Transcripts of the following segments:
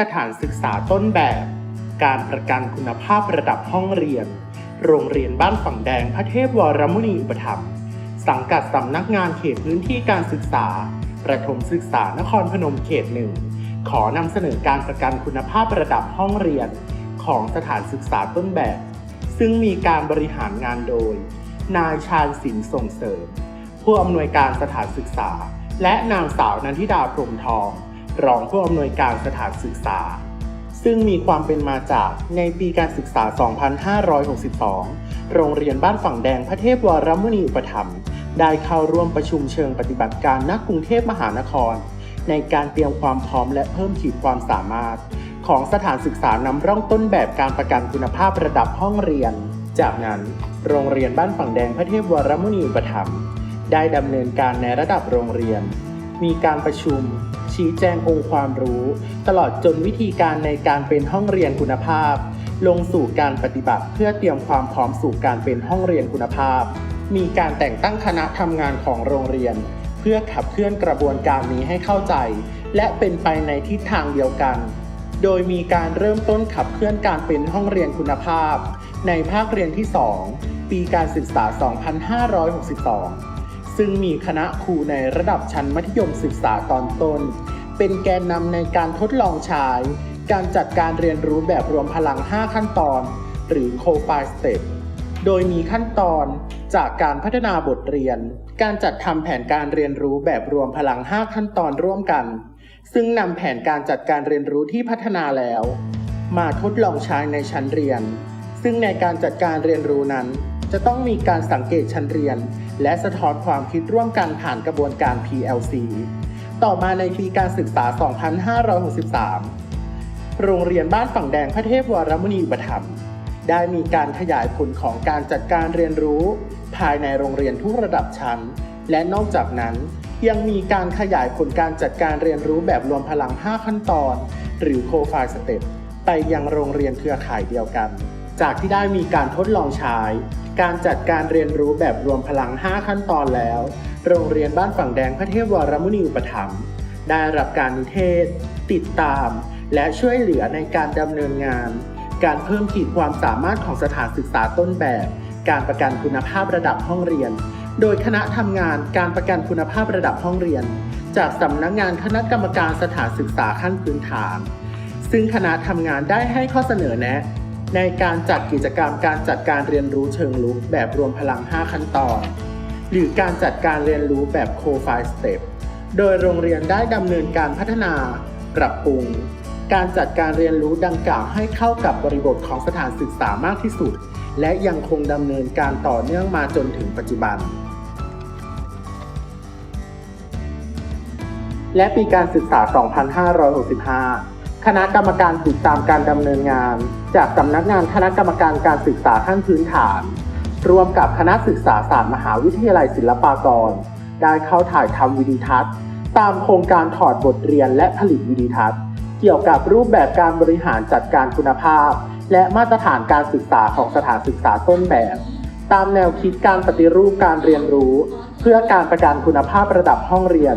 สถานศึกษาต้นแบบ การประกันคุณภาพระดับห้องเรียน โรงเรียนบ้านฝั่งแดงพระเทพวรมุนีอุปถัมภ์สังกัดสำนักงานเขตพื้นที่การศึกษา ประถมศึกษานครพนมเขตหนึ่ง ขอนำเสนอการประกันคุณภาพระดับห้องเรียน ของสถานศึกษาต้นแบบ ซึ่งมีการบริหารงานโดย นายชาญศิลป์ส่งเสริม ผู้อำนวยการสถานศึกษา และนางสาวนันทิดาพรมทอง รองผู้อำนวยการสถานศึกษา ซึ่งมีความเป็นมาจากในปีการศึกษา 2562 โรงเรียนบ้านฝั่งแดงพระเทพวรมุนีอุปถัมภ์ได้เข้าร่วมประชุมเชิงปฏิบัติการณกรุงเทพมหานคร ในการเตรียมความพร้อมและเพิ่มขีดความสามารถ ของสถานศึกษานำร่องต้นแบบการประกันคุณภาพระดับห้องเรียน จากนั้น โรงเรียนบ้านฝั่งแดงพระเทพวรมุนีอุปถัมภ์ได้ดำเนินการในระดับโรงเรียน มีการประชุม ชี้แจงองค์ความรู้ ตลอดจนวิธีการในการเป็นห้องเรียนคุณภาพ ลงสู่การปฏิบัติเพื่อเตรียมความพร้อมสู่การเป็นห้องเรียนคุณภาพ มีการแต่งตั้งคณะทำงานของโรงเรียน เพื่อขับเคลื่อนกระบวนการนี้ให้เข้าใจ และเป็นไปในทิศทางเดียวกัน โดยมีการเริ่มต้นขับเคลื่อนการเป็นห้องเรียนคุณภาพ ในภาคเรียนที่ 2 ปีการศึกษา 2562 ซึ่งมีคณะครูในระดับชั้นมัธยมศึกษาตอนต้น เป็นแกนนำในการทดลองใช้การจัดการเรียนรู้แบบรวมพลัง 5 ขั้นตอน หรือ c o f i Step โดยมีขั้นตอนจากการพัฒนาบทเรียน การจัดทำแผนการเรียนรู้แบบรวมพลัง 5 ขั้นตอนร่วมกัน ซึ่งนำแผนการจัดการเรียนรู้ที่พัฒนาแล้ว มาทดลองใช้ในชั้นเรียน ซึ่งในการจัดการเรียนรู้นั้น จะต้องมีการสังเกตชั้นเรียน และสะท้อนความคิดร่วมกันผ่านกระบวนการ PLC ต่อมาในปีการศึกษา 2563 โรงเรียนบ้านฝั่งแดงพระเทพวรมุนีอุปถัมภ์ได้มีการขยายผลของการจัดการเรียนรู้ ภายในโรงเรียนทุกระดับชั้น และนอกจากนั้นยังมีการขยายผลการจัดการเรียนรู้แบบรวมพลัง 5 ขั้นตอน หรือ c o f i Step ไปยังโรงเรียนเครือข่ายเดียวกัน จากที่ได้มีการทดลองใช้ การจัดการเรียนรู้แบบรวมพลัง 5 ขั้นตอนแล้ว โรงเรียนบ้านฝั่งแดงพระเทพวรมุนีอุปถัมภ์ได้รับการนิเทศ ติดตาม และช่วยเหลือในการดำเนินงาน การเพิ่มขีดความสามารถของสถานศึกษาต้นแบบ การประกันคุณภาพระดับห้องเรียน โดยคณะทำงานการประกันคุณภาพระดับห้องเรียน จากสำนักงานคณะกรรมการสถานศึกษาขั้นพื้นฐาน ซึ่งคณะทำงานได้ให้ข้อเสนอแนะ ในการจัดกิจกรรมการจัดการเรียนรู้เชิงลุกแบบรวมพลัง 5 ขั้นตอน หรือการจัดการเรียนรู้แบบ c o f i Step โดยโรงเรียนได้ดำเนินการพัฒนา ปรับปรุง การจัดการเรียนรู้ดังกล่าวให้เข้ากับบริบทของสถานศึกษามากที่สุด และยังคงดำเนินการต่อเนื่องมาจนถึงปัจจุบัน และปีการศึกษา 2565 คณะกรรมการติดตามการดำเนินงาน จากสำนักงานคณะกรรมการการศึกษาขั้นพื้นฐาน รวมกับคณะศึกษาศาสตร์มหาวิทยาลัยศิลปากร ได้เข้าถ่ายทำวิดีทัศน์ ตามโครงการถอดบทเรียนและผลิตวิดีทัศน์ เกี่ยวกับรูปแบบการบริหารจัดการคุณภาพ และมาตรฐานการศึกษาของสถานศึกษาต้นแบบ ตามแนวคิดการปฏิรูปการเรียนรู้ เพื่อการประกันคุณภาพระดับห้องเรียน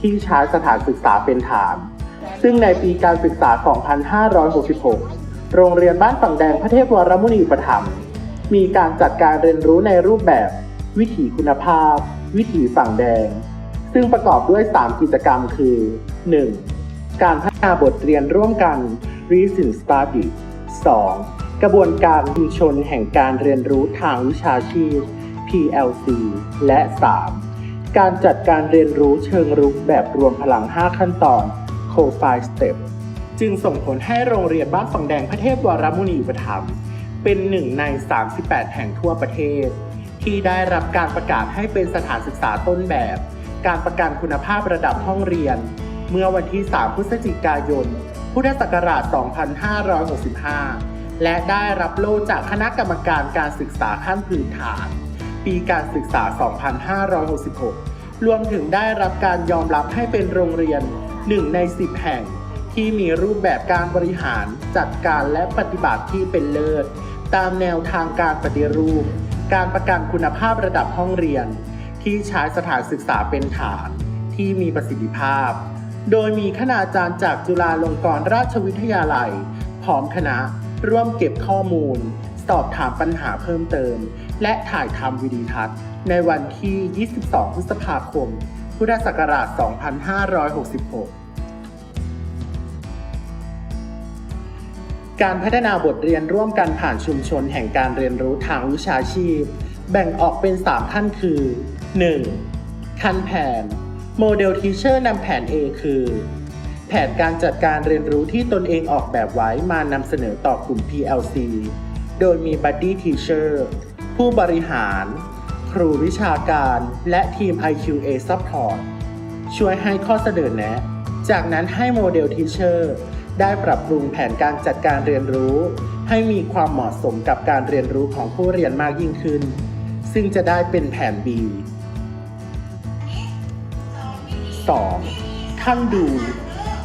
ที่ใช้สถานศึกษาเป็นฐาน ซึ่งในปีการศึกษา 2566 โรงเรียนบ้านฝั่งแดงพระเทพวรมุนีอุปถัมภ์มีการจัดการเรียนรู้ในรูปแบบ วิถีคุณภาพ วิถีฝั่งแดง ซึ่งประกอบด้วย 3 กิจกรรมคือ 1. การพัฒนาบทเรียนร่วมกัน Reason Study 2. กระบวนการชุมชนแห่งการเรียนรู้ทางวิชาชีพ PLC และ 3. การจัดการเรียนรู้เชิงรุกแบบรวมพลัง 5 ขั้นตอน c o f i Step จึงส่งผลให้โรงเรียนบ้านฝั่งแดงพระเทพวรมุนีอุปถัมภ์เป็นหนึ่งใน 38 แห่งทั่วประเทศ ที่ได้รับการประกาศให้เป็นสถานศึกษาต้นแบบ การประกันคุณภาพระดับห้องเรียน เมื่อวันที่ 3 พฤศจิกายน พุทธศักราช 2565 และได้รับโล่จากคณะกรรมการการศึกษาขั้นพื้นฐาน ปีการศึกษา 2566 รวมถึงได้รับการยอมรับให้เป็นโรงเรียน 1ใน 10 แห่งที่มีรูปแบบการบริหารจัดการและปฏิบัติที่เป็นเลิศ ตามแนวทางการปฏิรูป การประกันคุณภาพระดับห้องเรียน ที่ใช้สถานศึกษาเป็นฐาน ที่มีประสิทธิภาพ โดยมีคณาจารย์จากจุฬาลงกรณราชวิทยาลัย พร้อมคณะร่วมเก็บข้อมูล สอบถามปัญหาเพิ่มเติม และถ่ายทำวิดีทัศน์ ในวันที่ 22 พฤษภาคม พุทธศักราช 2566 การพัฒนาบทเรียนร่วมกันผ่านชุมชนแห่งการเรียนรู้ทางวิชาชีพ แบ่งออกเป็น 3 ขั้นคือ 1. ขั้นแผน โมเดลทีเชอร์นำแผน A คือ แผนการจัดการเรียนรู้ที่ตนเองออกแบบไว้มานำเสนอต่อกลุ่ม PLC โดยมี Buddy Teacher ผู้บริหาร ครูวิชาการและทีม IQA Support ช่วยให้ข้อเสนอแนะ จากนั้นให้โมเดลทีเชอร์ได้ปรับปรุงแผนการจัดการเรียนรู้ ให้มีความเหมาะสมกับการเรียนรู้ของผู้เรียนมากยิ่งขึ้น ซึ่งจะได้เป็นแผน B 2. ขั้นดู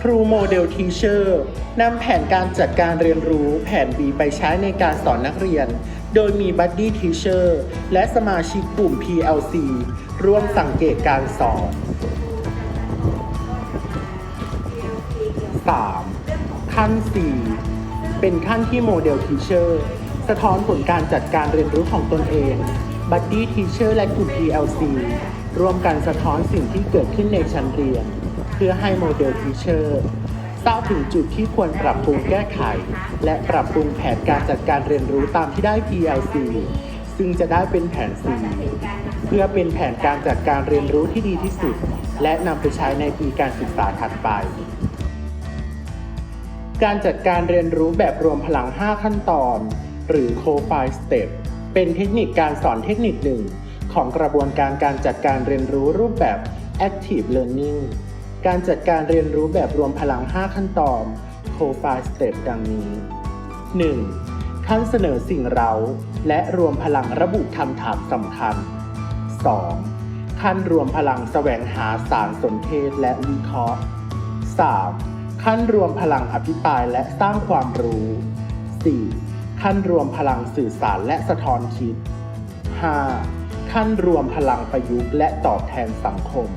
ครูโมเดลทีเชอร์นำแผนการจัดการเรียนรู้แผน B ไปใช้ในการสอนนักเรียน โดยมีบัดดี้ทีเชอร์และสมาชิกกลุ่ม PLC ร่วมสังเกตการสอน 3. ขั้น 4 เป็นขั้นที่โมเดลทีเชอร์สะท้อนผลการจัดการเรียนรู้ของตนเองบัดดี้ทีเชอร์และกลุ่ม PLC ร่วมกันสะท้อนสิ่งที่เกิดขึ้นในชั้นเรียน เพื่อให้โมเดลทีเชอร์ ทราบถึงจุดที่ควรปรับปรุงแก้ไข และปรับปรุงแผนการจัดการเรียนรู้ตามที่ได้ PLC ซึ่งจะได้เป็นแผน C เพื่อเป็นแผนการจัดการเรียนรู้ที่ดีที่สุด และนำไปใช้ในปีการศึกษาถัดไป การจัดการเรียนรู้แบบรวมพลัง 5 ขั้นตอน หรือ Co-5 Step เป็นเทคนิคการสอนเทคนิคหนึ่งของกระบวนการการจัดการเรียนรู้รูปแบบ Active Learning การจัดการเรียนรู้แบบรวมพลัง 5 ขั้นตอน Co-5 Step ดังนี้ 1. ขั้นเสนอสิ่งเร้าและรวมพลังระบุคำถามสำคัญ 2. ขั้นรวมพลังแสวงหาสารสนเทศและวิเคราะห์ 3. ขั้นรวมพลังอภิปรายและสร้างความรู้ 4. ขั้นรวมพลังสื่อสารและสะท้อนคิด 5. ขั้นรวมพลังประยุกต์และตอบแทนสังคม